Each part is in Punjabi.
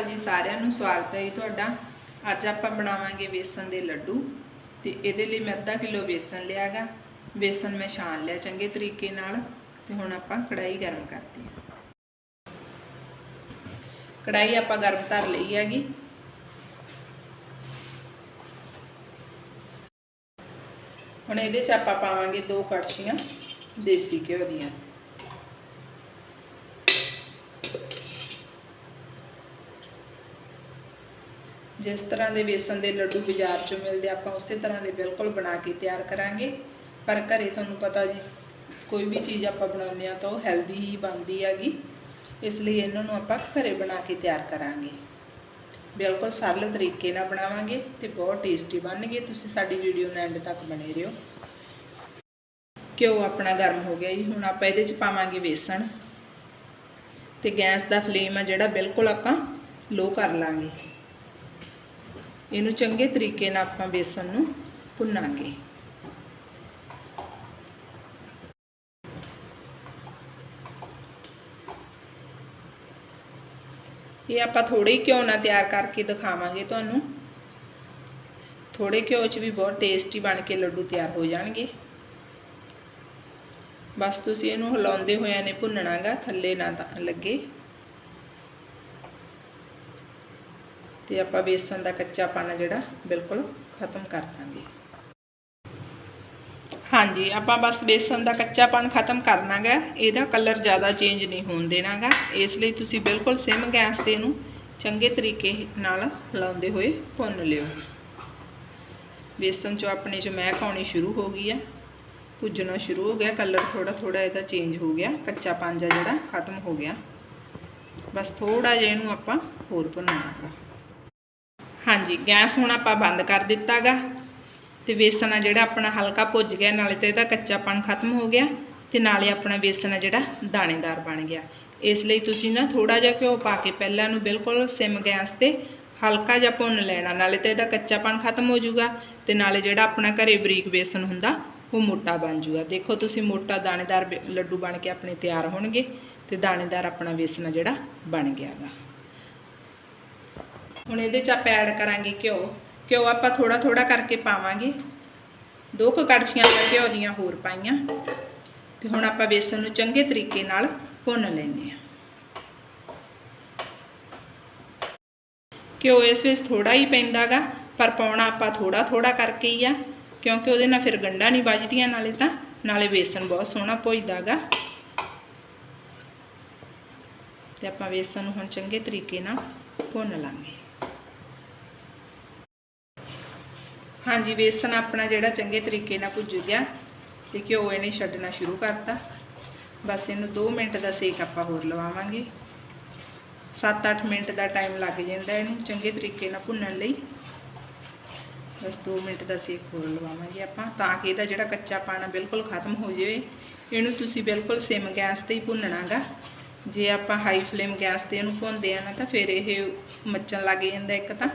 ਸਵਾਗਤ ਹੈ ਜੀ ਤੁਹਾਡਾ। ਅੱਜ ਆਪਾਂ ਬਣਾਵਾਂਗੇ ਬੇਸਨ ਦੇ ਲੱਡੂ ਤੇ ਇਹਦੇ ਲਈ ਮੈਂ ਅੱਧਾ ਕਿਲੋ ਬੇਸਨ ਲਿਆਗਾ। ਬੇਸਨ ਮੈਂ ਛਾਣ ਲਿਆ ਚੰਗੇ ਤਰੀਕੇ ਨਾਲ ਤੇ ਹੁਣ ਆਪਾਂ ਕੜਾਈ ਗਰਮ ਕਰਦੇ ਹਾਂ। ਕੜਾਈ ਆਪਾਂ ਗਰਮ ਧਰ ਲਈ ਹੈਗੀ। ਹੁਣ ਇਹਦੇ 'ਚ ਆਪਾਂ ਪਾਵਾਂਗੇ ਦੋ ਕੜਛੀਆਂ ਦੇਸੀ ਘਿਓ ਦੀਆਂ। ਜਿਸ ਤਰ੍ਹਾਂ ਦੇ ਬੇਸਨ ਦੇ ਲੱਡੂ ਬਾਜ਼ਾਰ 'ਚੋਂ ਮਿਲਦੇ ਆਪਾਂ ਉਸੇ ਤਰ੍ਹਾਂ ਦੇ ਬਿਲਕੁਲ ਬਣਾ ਕੇ ਤਿਆਰ ਕਰਾਂਗੇ। ਪਰ ਘਰੇ ਤੁਹਾਨੂੰ ਪਤਾ ਜੀ, ਕੋਈ ਵੀ ਚੀਜ਼ ਆਪਾਂ ਬਣਾਉਂਦੇ ਆ ਤਾਂ ਉਹ ਹੈਲਦੀ ਹੀ ਬਣਦੀ ਹੈਗੀ। ਇਸ ਲਈ ਇਹਨਾਂ ਨੂੰ ਆਪਾਂ ਘਰੇ ਬਣਾ ਕੇ ਤਿਆਰ ਕਰਾਂਗੇ। ਬਿਲਕੁਲ ਸਰਲ ਤਰੀਕੇ ਨਾਲ ਬਣਾਵਾਂਗੇ ਤੇ ਬਹੁਤ ਟੇਸਟੀ ਬਣਨਗੇ। ਤੁਸੀਂ ਸਾਡੀ ਵੀਡੀਓ ਨੂੰ ਐਂਡ ਤੱਕ ਬਣੇ ਰਹੋ। ਘਿਓ ਆਪਣਾ ਗਰਮ ਹੋ ਗਿਆ ਜੀ, ਹੁਣ ਆਪਾਂ ਇਹਦੇ 'ਚ ਪਾਵਾਂਗੇ ਵੇਸਣ ਤੇ ਗੈਸ ਦਾ ਫਲੇਮ ਆ ਜਿਹੜਾ, ਬਿਲਕੁਲ ਆਪਾਂ ਲੋ ਕਰ ਲਾਂਗੇ। ਇਹਨੂੰ ਚੰਗੇ ਤਰੀਕੇ ਨਾਲ ਆਪਾਂ ਬੇਸਣ ਨੂੰ ਭੁੰਨਾਂਗੇ। ਇਹ ਆਪਾਂ ਥੋੜੇ ਹੀ ਘਿਓ ਨਾਲ ਤਿਆਰ ਕਰਕੇ ਦਿਖਾਵਾਂਗੇ ਤੁਹਾਨੂੰ। ਥੋੜੇ ਘਿਓ 'ਚ ਵੀ ਬਹੁਤ ਟੇਸਟੀ ਬਣ ਕੇ ਲੱਡੂ ਤਿਆਰ ਹੋ ਜਾਣਗੇ। ਬਸ ਤੁਸੀਂ ਇਹਨੂੰ ਹਿਲਾਉਂਦੇ ਹੋਇਆਂ ਨੇ ਭੁੰਨਣਾਗਾ, ਥੱਲੇ ਨਾ ਤਾਂ ਲੱਗੇ। ਤੇ ਆਪਾਂ ਬੇਸਨ ਦਾ ਕੱਚਾਪਨ ਜਿਹੜਾ, ਬਿਲਕੁਲ ਖਤਮ ਕਰ ਦਾਂਗੇ। ਹਾਂਜੀ, ਆਪਾਂ ਬਸ ਬੇਸਨ ਦਾ ਕੱਚਾਪਨ ਖਤਮ ਕਰਨਾਗਾ ਇਹਦਾ ਕਲਰ ਜ਼ਿਆਦਾ ਚੇਂਜ ਨਹੀਂ ਹੋਣ ਦੇਣਾਗਾ। ਇਸ ਲਈ ਤੁਸੀਂ ਬਿਲਕੁਲ ਸਿਮ ਗੈਸ ਤੇ ਇਹਨੂੰ ਚੰਗੇ ਤਰੀਕੇ ਨਾਲ ਲਾਉਂਦੇ ਹੋਏ ਭੁੰਨ ਲਿਓ। ਬੇਸਨ ਚੋਂ ਆਪਣੇ ਚ ਮਹਿਕ ਆਉਣੀ ਸ਼ੁਰੂ ਹੋ ਗਈ ਆ। ਭੁੱਜਣਾ ਸ਼ੁਰੂ ਹੋ ਗਿਆ। ਕਲਰ ਥੋੜਾ ਥੋੜਾ ਇਹਦਾ ਚੇਂਜ ਹੋ ਗਿਆ। ਕੱਚਾ ਪੰਜਾ ਜਿਹੜਾ ਖਤਮ ਹੋ ਗਿਆ। ਬਸ ਥੋੜਾ ਜਿਹਾ ਇਹਨੂੰ ਆਪਾਂ ਹੋਰ ਭੁੰਨਣਾਗਾ ਹਾਂਜੀ, ਗੈਸ ਹੁਣ ਆਪਾਂ ਬੰਦ ਕਰ ਦਿੱਤਾਗਾ ਤੇ ਵੇਸਣ ਆ ਜਿਹੜਾ ਆਪਣਾ ਹਲਕਾ ਭੁੱਜ ਗਿਆ, ਨਾਲੇ ਤੇ ਇਹਦਾ ਕੱਚਾਪਣ ਖਤਮ ਹੋ ਗਿਆ ਤੇ ਨਾਲੇ ਆਪਣਾ ਵੇਸਣ ਆ ਜਿਹੜਾ ਦਾਣੇਦਾਰ ਬਣ ਗਿਆ। ਇਸ ਲਈ ਤੁਸੀਂ ਨਾ ਥੋੜਾ ਜਿਹਾ ਘਿਓ ਪਾ ਕੇ ਪਹਿਲਾਂ ਨੂੰ ਬਿਲਕੁਲ ਸਿਮ ਗੈਸ ਤੇ ਹਲਕਾ ਜਿਹਾ ਭੁੰਨ ਲੈਣਾ, ਨਾਲੇ ਤੇ ਇਹਦਾ ਕੱਚਾਪਣ ਖਤਮ ਹੋ ਜਾਊਗਾ ਤੇ ਨਾਲੇ ਜਿਹੜਾ ਆਪਣਾ ਘਰੇ ਬਰੀਕ ਵੇਸਣ ਹੁੰਦਾ, ਉਹ ਮੋਟਾ ਬਣ ਜਾਊਗਾ। ਦੇਖੋ ਤੁਸੀਂ ਮੋਟਾ ਦਾਣੇਦਾਰ ਬੇ- ਲੱਡੂ ਬਣ ਕੇ ਆਪਣੇ ਤਿਆਰ ਹੋਣਗੇ ਤੇ ਦਾਣੇਦਾਰ ਆਪਣਾ ਵੇਸਣ ਆ ਜਿਹੜਾ ਬਣ ਗਿਆਗਾ। ਹੁਣ ਇਹਦੇ 'ਚ ਆਪਾਂ ਐਡ ਕਰਾਂਗੇ ਘਿਓ। ਘਿਓ ਆਪਾਂ ਥੋੜਾ ਥੋੜਾ ਕਰਕੇ ਪਾਵਾਂਗੇ। ਦੋ ਕੁ ਕੜਛੀਆਂ ਆਪਾਂ ਘਿਓ ਦੀਆਂ ਹੋਰ ਪਾਈਆਂ। ਤੇ ਹੁਣ ਆਪਾਂ ਬੇਸਨ ਨੂੰ ਚੰਗੇ ਤਰੀਕੇ ਨਾਲ ਭੁੰਨ ਲੈਂਦੇ ਆ ਘਿਓ ਇਸ ਵਿੱਚ ਥੋੜਾ ਹੀ ਪੈਂਦਾਗਾ, ਪਰ ਪਾਉਣਾ ਆਪਾਂ ਥੋੜਾ ਥੋੜਾ ਕਰਕੇ ਹੀ ਆ, ਕਿਉਂਕਿ ਉਹਦੇ ਨਾਲ ਫਿਰ ਗੰਢਾਂ ਨਹੀਂ ਵੱਜਦੀਆਂ ਨਾਲੇ ਤਾਂ, ਨਾਲੇ ਬੇਸਨ ਬਹੁਤ ਸੋਹਣਾ ਭੁੱਜਦਾਗਾ। ਤੇ ਆਪਾਂ ਬੇਸਨ ਨੂੰ ਹੁਣ ਚੰਗੇ ਤਰੀਕੇ ਨਾਲ ਭੁੰਨ ਲਾਂਗੇ। ਹਾਂਜੀ ਬੇਸਨ ਆਪਣਾ ਜਿਹੜਾ ਚੰਗੇ ਤਰੀਕੇ ਨਾਲ ਭੁੱਜ ਗਿਆ ਤੇ ਘਿਓ ਇਹਨੇ ਛੱਡਣਾ ਸ਼ੁਰੂ ਕਰਤਾ। ਬਸ ਇਹਨੂੰ 2 ਮਿੰਟ ਦਾ ਸੇਕ ਆਪਾਂ ਹੋਰ ਲਵਾਵਾਂਗੇ। 7-8 ਮਿੰਟ ਦਾ ਟਾਈਮ ਲੱਗ ਜਾਂਦਾ ਇਹਨੂੰ ਚੰਗੇ ਤਰੀਕੇ ਨਾਲ ਭੁੰਨਣ ਲਈ। ਬਸ 2 ਮਿੰਟ ਦਾ ਸੇਕ ਹੋਰ ਲਵਾਵਾਂਗੇ ਆਪਾਂ ਤਾਂ ਕਿ ਇਹਦਾ ਜਿਹੜਾ ਕੱਚਾ ਪਾਣਾ ਬਿਲਕੁਲ ਖਤਮ ਹੋ ਜਾਵੇ। ਇਹਨੂੰ ਤੁਸੀਂ ਬਿਲਕੁਲ ਸਿਮ ਗੈਸ ਤੇ ਹੀ ਭੁੰਨਣਾਗਾ। ਜੇ ਆਪਾਂ ਹਾਈ ਫਲੇਮ ਗੈਸ ਤੇ ਇਹਨੂੰ ਭੁੰਨਦੇ ਆ ਨਾ ਤਾਂ ਫਿਰ ਇਹ ਮੱਚਣ ਲੱਗ ਜਾਂਦਾ ਇੱਕ ਤਾਂ।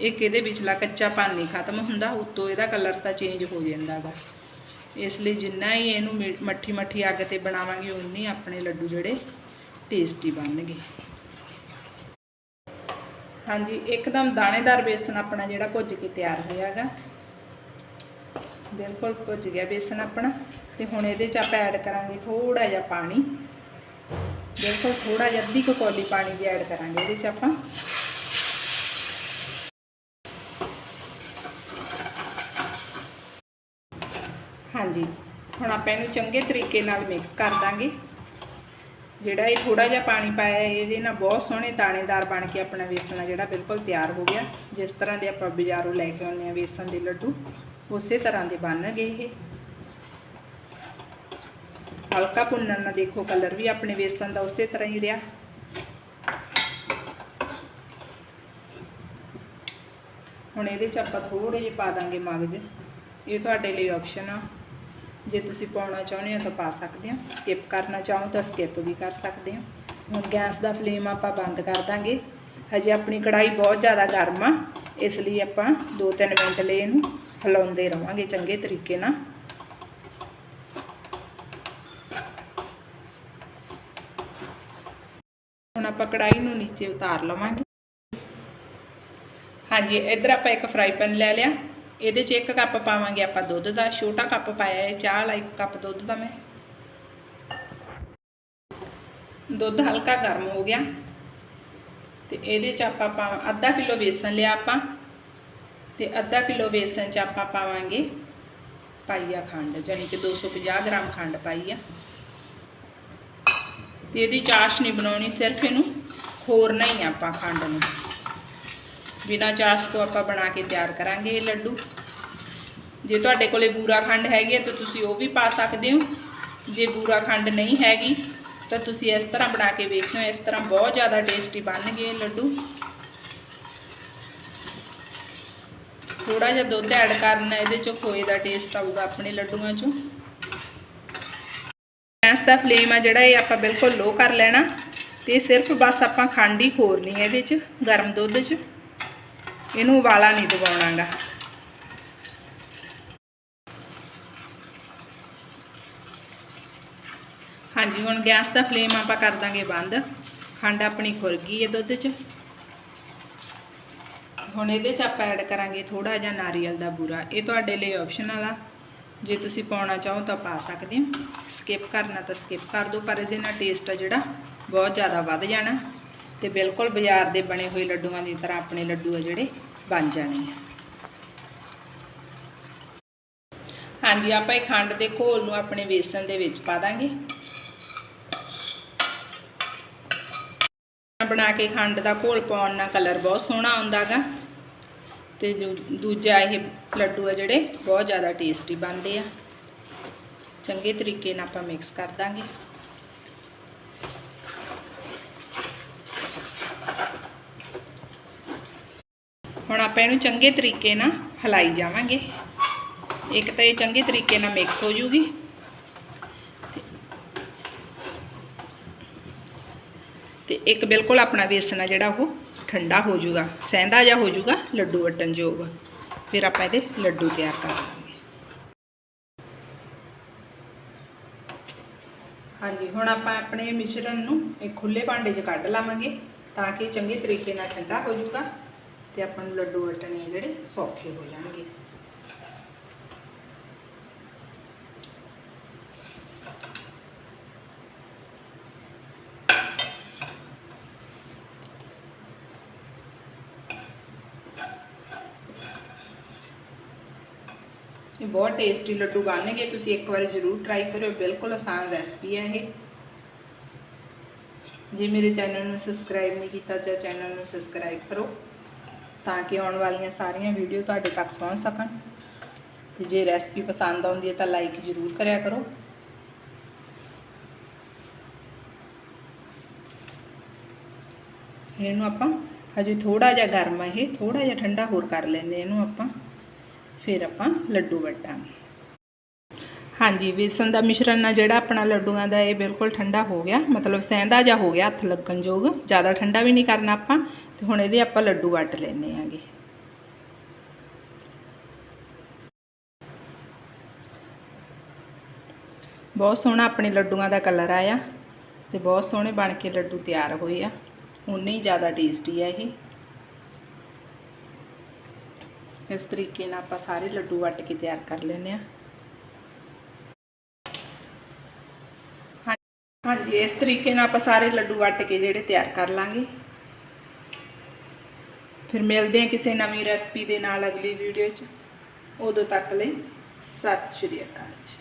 ਇੱਕ ਇਹਦੇ ਵਿਚਲਾ ਕੱਚਾ ਪਾਣ ਨਹੀਂ ਖਤਮ ਹੁੰਦਾ, ਉੱਤੋਂ ਇਹਦਾ ਕਲਰ ਤਾਂ ਚੇਂਜ ਹੋ ਜਾਂਦਾਗਾ। ਇਸ ਲਈ ਜਿੰਨਾ ਹੀ ਇਹਨੂੰ ਮਿ- ਮੱਠੀ ਮੱਠੀ ਅੱਗ ਤੇ ਬਣਾਵਾਂਗੇ, ਉਨੀ ਆਪਣੇ ਲੱਡੂ ਜਿਹੜੇ ਟੇਸਟੀ ਬਣਨਗੇ। ਹਾਂਜੀ, ਇੱਕਦਮ ਦਾਣੇਦਾਰ ਬੇਸਨ ਆਪਣਾ ਜਿਹੜਾ ਭੁੱਜ ਕੇ ਤਿਆਰ ਹੋਇਆਗਾ। ਬਿਲਕੁਲ ਭੁੱਜ ਗਿਆ ਬੇਸਨ ਆਪਣਾ। ਤੇ ਹੁਣ ਇਹਦੇ ਚ ਆਪਾਂ ਐਡ ਕਰਾਂਗੇ ਥੋੜਾ ਜਿਹਾ ਪਾਣੀ। ਬਿਲਕੁਲ ਥੋੜਾ ਜਿਹਾ ਅੱਧੀ ਕੁ ਕੌਲੀ ਪਾਣੀ ਦੀ ਐਡ ਕਰਾਂਗੇ ਇਹਦੇ ਚ ਆਪਾਂ। ਹਾਂਜੀ। ਹੁਣ ਆਪਾਂ ਇਹਨੂੰ ਚੰਗੇ ਤਰੀਕੇ ਨਾਲ ਮਿਕਸ ਕਰ ਦਾਂਗੇ। ਜਿਹੜਾ ਇਹ ਥੋੜਾ ਜਿਹਾ ਪਾਣੀ ਪਾਇਆ ਇਹਦੇ ਨਾਲ ਬਹੁਤ ਸੋਹਣੇ ਦਾਣੇਦਾਰ ਬਣ ਕੇ ਆਪਣਾ ਵੇਸਣ ਆ ਜਿਹੜਾ ਬਿਲਕੁਲ ਤਿਆਰ ਹੋ ਗਿਆ। ਜਿਸ ਤਰ੍ਹਾਂ ਦੇ ਆਪਾਂ ਬਾਜ਼ਾਰੋਂ ਲੈ ਕੇ ਆਉਂਦੇ ਆ ਵੇਸਣ ਦੇ ਲੱਡੂ, ਉਸੇ ਤਰ੍ਹਾਂ ਦੇ ਬਣਨਗੇ ਇਹ। ਹਲਕਾ ਭੁੰਨਣ ਨਾਲ ਦੇਖੋ ਕਲਰ ਵੀ ਆਪਣੇ ਵੇਸਣ ਦਾ ਉਸੇ ਤਰ੍ਹਾਂ ਹੀ ਰਿਹਾ। ਹੁਣ ਇਹਦੇ 'ਚ ਆਪਾਂ ਥੋੜੇ ਜਿਹੇ ਪਾ ਦਾਂਗੇ ਮਗਜ। ਇਹ ਤੁਹਾਡੇ ਲਈ ਆਪਸ਼ਨ ਆ। ਜੇ ਤੁਸੀਂ ਪਾਉਣਾ ਚਾਹੁੰਦੇ ਹੋ ਤਾਂ ਪਾ ਸਕਦੇ ਹੋ। ਸਕਿਪ ਕਰਨਾ ਚਾਹੋ ਤਾਂ ਸਕਿਪ ਵੀ ਕਰ ਸਕਦੇ ਹੋ। ਹੁਣ ਗੈਸ ਦਾ ਫਲੇਮ ਆਪਾਂ ਬੰਦ ਕਰ ਦਾਂਗੇ। ਹਜੇ ਆਪਣੀ ਕੜਾਈ ਬਹੁਤ ਜ਼ਿਆਦਾ ਗਰਮ ਆ। ਇਸ ਲਈ ਆਪਾਂ 2-3 ਮਿੰਟ ਲਈ ਇਹਨੂੰ ਹਿਲਾਉਂਦੇ ਰਵਾਂਗੇ ਚੰਗੇ ਤਰੀਕੇ ਨਾਲ। ਹੁਣ ਆਪਾਂ ਕੜਾਈ ਨੂੰ ਨੀਚੇ ਉਤਾਰ ਲਵਾਂਗੇ। ਹਾਂਜੀ, ਇੱਧਰ ਆਪਾਂ ਇੱਕ ਫਰਾਈ ਪੈਨ ਲੈ ਲਿਆ। ਇਹਦੇ 'ਚ ਇੱਕ ਕੱਪ ਪਾਵਾਂਗੇ ਆਪਾਂ ਦੁੱਧ ਦਾ, ਛੋਟਾ ਕੱਪ ਪਾਇਆ ਹੈ, ਚਾਹ ਵਾਲਾ ਇੱਕ ਕੱਪ ਦੁੱਧ ਦਾ ਮੈਂ। ਦੁੱਧ ਹਲਕਾ ਗਰਮ ਹੋ ਗਿਆ। ਤੇ ਇਹਦੇ 'ਚ ਆਪਾਂ ਪਾਵਾਂ ਅੱਧਾ ਕਿਲੋ ਬੇਸਨ ਲਿਆ ਆਪਾਂ। ਤੇ ਅੱਧਾ ਕਿਲੋ ਬੇਸਨ 'ਚ ਆਪਾਂ ਪਾਵਾਂਗੇ ਪਾਈਆ ਖੰਡ ਜਾਨੀ ਕਿ 250 ਗ੍ਰਾਮ ਖੰਡ ਪਾਈ ਆ। ਤੇ ਇਹਦੀ ਚਾਸ਼ ਨਹੀਂ ਬਣਾਉਣੀ ਸਿਰਫ ਇਹਨੂੰ ਖੋਰਨਾ ਹੀ ਆਪਾਂ ਖੰਡ ਨੂੰ। ਬਿਨਾ ਚਾਸ਼ ਤੋਂ ਆਪਾਂ ਬਣਾ ਕੇ ਤਿਆਰ ਕਰਾਂਗੇ ਇਹ ਲੱਡੂ। ਜੇ ਤੁਹਾਡੇ ਕੋਲੇ ਬੂਰਾ ਖੰਡ ਹੈਗੀ ਹੈ ਤਾਂ ਤੁਸੀਂ ਉਹ ਵੀ ਪਾ ਸਕਦੇ ਹੋ। ਜੇ ਬੂਰਾ ਖੰਡ ਨਹੀਂ ਹੈਗੀ ਤਾਂ ਤੁਸੀਂ ਇਸ ਤਰ੍ਹਾਂ ਬਣਾ ਕੇ ਵੇਖਿਓ, ਇਸ ਤਰ੍ਹਾਂ ਬਹੁਤ ਜ਼ਿਆਦਾ ਟੇਸਟੀ ਬਣਨਗੇ ਇਹ ਲੱਡੂ। ਥੋੜਾ ਜਿਹਾ ਦੁੱਧ ਐਡ ਕਰਨਾ ਇਹਦੇ ਚੋਂ ਖੋਏ ਦਾ ਟੇਸਟ ਆਊਗਾ ਆਪਣੇ ਲੱਡੂਆਂ ਚੋਂ। ਗੈਸ ਦਾ ਫਲੇਮ ਆ ਜਿਹੜਾ, ਇਹ ਆਪਾਂ ਬਿਲਕੁਲ ਲੋ ਕਰ ਲੈਣਾ ਤੇ ਸਿਰਫ ਬਸ ਆਪਾਂ ਖੰਡ ਹੀ ਖੋਰਨੀ ਹੈ ਇਹਦੇ 'ਚ, ਗਰਮ ਦੁੱਧ 'ਚ। ਇਹਨੂੰ ਉਬਾਲਾ ਨਹੀਂ ਦਬਾਉਣਾਗਾ। ਹਾਂਜੀ, ਹੁਣ ਗੈਸ ਦਾ ਫਲੇਮ ਆਪਾਂ ਕਰ ਦਾਂਗੇ ਬੰਦ। ਖੰਡ ਆਪਣੀ ਖੁਰ ਗਈ ਹੈ ਦੁੱਧ 'ਚ। ਹੁਣ ਇਹਦੇ 'ਚ ਆਪਾਂ ਐਡ ਕਰਾਂਗੇ ਥੋੜਾ ਜਿਹਾ ਨਾਰੀਅਲ ਦਾ ਬੂਰਾ। ਇਹ ਤੁਹਾਡੇ ਲਈ ਆਪਸ਼ਨਲ ਆ ਜੇ ਤੁਸੀਂ ਪਾਉਣਾ ਚਾਹੋ ਤਾਂ ਪਾ ਸਕਦੇ ਹੋ। ਸਕਿਪ ਕਰਨਾ ਤਾਂ ਸਕਿਪ ਕਰ ਦਿਓ, ਪਰ ਇਹਦੇ ਨਾਲ ਟੇਸਟ ਆ ਜਿਹੜਾ ਬਹੁਤ ਜ਼ਿਆਦਾ ਵੱਧ ਜਾਣਾ। ਤੇ ਬਿਲਕੁਲ ਬਾਜ਼ਾਰ ਦੇ ਬਣੇ ਹੋਏ ਲੱਡੂਆਂ ਦੀ ਤਰ੍ਹਾਂ ਆਪਣੇ ਲੱਡੂ ਆ ਜਿਹੜੇ ਬਣ ਜਾਣੇ ਆ। ਹਾਂਜੀ, ਆਪਾਂ ਇਹ ਖੰਡ ਦੇ ਘੋਲ ਨੂੰ ਆਪਣੇ ਵੇਸਣ ਦੇ ਵਿੱਚ ਪਾ ਦਾਂਗੇ। ਬਣਾ ਕੇ ਖੰਡ ਦਾ ਘੋਲ ਪਾਉਣ ਨਾਲ ਕਲਰ ਬਹੁਤ ਸੋਹਣਾ ਆਉਂਦਾਗਾ। ਤੇ ਜੋ ਦੂਜਾ ਇਹ ਲੱਡੂ ਆ ਜਿਹੜੇ ਬਹੁਤ ਜ਼ਿਆਦਾ ਟੇਸਟੀ ਬਣਦੇ ਆ। ਚੰਗੇ ਤਰੀਕੇ ਨਾਲ ਆਪਾਂ ਮਿਕਸ ਕਰ ਦਾਂਗੇ। ਹੁਣ ਆਪਾਂ ਇਹਨੂੰ ਚੰਗੇ ਤਰੀਕੇ ਨਾਲ ਹਲਾਈ ਜਾਵਾਂਗੇ। ਇੱਕ ਤਾਂ ਇਹ ਚੰਗੇ ਤਰੀਕੇ ਨਾਲ ਮਿਕਸ ਹੋ ਜੂਗੀ। ਤੇ ਇੱਕ ਬਿਲਕੁਲ ਆਪਣਾ ਵੇਸਣ ਆ ਜਿਹੜਾ ਉਹ ਠੰਡਾ ਹੋ ਜੂਗਾ, ਸਹਿੰਦਾ ਜਿਹਾ ਹੋ ਜੂਗਾ, ਲੱਡੂ ਵਟਣ ਯੋਗ। ਫਿਰ ਆਪਾਂ ਇਹਦੇ ਲੱਡੂ ਤਿਆਰ ਕਰ ਲਾਂਗੇ। ਹਾਂਜੀ, ਹੁਣ ਆਪਾਂ ਆਪਣੇ ਮਿਸ਼ਰਣ ਨੂੰ ਇੱਕ ਖੁੱਲੇ ਭਾਂਡੇ 'ਚ ਕੱਢ ਲਾਵਾਂਗੇ ਤਾਂ ਕਿ ਚੰਗੇ ਤਰੀਕੇ ਨਾਲ ਠੰਡਾ ਹੋ ਜੂਗਾ। ਤੇ ਆਪਾਂ ਨੂੰ ਲੱਡੂ ਵਟਣੇ ਆ ਜਿਹੜੇ ਸੌਖੇ ਹੋ ਜਾਣਗੇ। ਇਹ ਬਹੁਤ ਟੇਸਟੀ ਲੱਡੂ ਬਣਨਗੇ, ਤੁਸੀਂ ਇੱਕ ਵਾਰੀ ਜ਼ਰੂਰ ਟਰਾਈ ਕਰਿਓ, ਬਿਲਕੁਲ ਆਸਾਨ ਰੈਸਪੀ ਹੈ ਇਹ। ਜੇ ਮੇਰੇ ਚੈਨਲ ਨੂੰ ਸਬਸਕ੍ਰਾਈਬ ਨਹੀਂ ਕੀਤਾ ਤਾਂ ਚੈਨਲ ਨੂੰ ਸਬਸਕ੍ਰਾਈਬ ਕਰੋ। ਤਾਂ ਕਿ ਆਉਣ ਵਾਲੀਆਂ ਸਾਰੀਆਂ ਵੀਡੀਓ ਤੁਹਾਡੇ ਤੱਕ ਪਹੁੰਚ ਸਕਣ। ਤੇ ਜੇ ਰੈਸਪੀ ਪਸੰਦ ਆਉਂਦੀ ਹੈ ਤਾਂ ਲਾਈਕ ਜ਼ਰੂਰ ਕਰਿਆ ਕਰੋ। ਇਹਨੂੰ ਆਪਾਂ ਹਜੇ ਥੋੜਾ ਜਿਹਾ ਗਰਮ ਹੈ ਇਹ ਥੋੜਾ ਜਿਹਾ ਠੰਡਾ ਹੋਰ ਕਰ ਲੈਂਦੇ ਇਹਨੂੰ ਆਪਾਂ। ਫਿਰ ਆਪਾਂ ਲੱਡੂ ਵਟਾਂਗੇ। ਹਾਂਜੀ, ਵੇਸਣ ਦਾ ਮਿਸ਼ਰਣ ਆ ਜਿਹੜਾ ਆਪਣਾ ਲੱਡੂਆਂ ਦਾ ਇਹ ਬਿਲਕੁਲ ਠੰਡਾ ਹੋ ਗਿਆ, ਮਤਲਬ ਸਹਿੰਦਾ ਜਿਹਾ ਹੋ ਗਿਆ ਹੱਥ ਲੱਗਣ ਯੋਗ, ਜ਼ਿਆਦਾ ਠੰਡਾ ਵੀ ਨਹੀਂ ਕਰਨਾ ਆਪਾਂ, ਤੇ ਹੁਣ ਇਹਦੇ ਆਪਾਂ ਲੱਡੂ ਵੱਟ ਲੈਣੇ ਆਂਗੇ। ਬਹੁਤ ਸੋਹਣਾ ਆਪਣੇ ਲੱਡੂਆਂ ਦਾ ਕਲਰ ਆਇਆ ਤੇ ਬਹੁਤ ਸੋਹਣੇ ਬਣ ਕੇ ਲੱਡੂ ਤਿਆਰ ਹੋਏ ਆ ਉਨੇ ਹੀ ਜ਼ਿਆਦਾ ਟੇਸਟੀ ਆ ਇਹ। ਇਸ ਤਰੀਕੇ ਨਾਲ ਆਪਾਂ ਸਾਰੇ ਲੱਡੂ ਵੱਟ ਕੇ ਤਿਆਰ ਕਰ ਲੈਨੇ ਆ। ਹਾਂਜੀ, ਇਸ ਤਰੀਕੇ ਨਾਲ ਆਪਾਂ ਸਾਰੇ ਲੱਡੂ ਵੱਟ ਕੇ ਜਿਹੜੇ ਤਿਆਰ ਕਰ ਲਾਂਗੇ। ਫਿਰ ਮਿਲਦੇ ਹਾਂ ਕਿਸੇ ਨਵੀਂ ਰੈਸਪੀ ਦੇ ਨਾਲ ਅਗਲੀ ਵੀਡੀਓ 'ਚ। ਉਦੋਂ ਤੱਕ ਲਈ ਸਤਿ ਸ਼੍ਰੀ ਅਕਾਲ ਜੀ।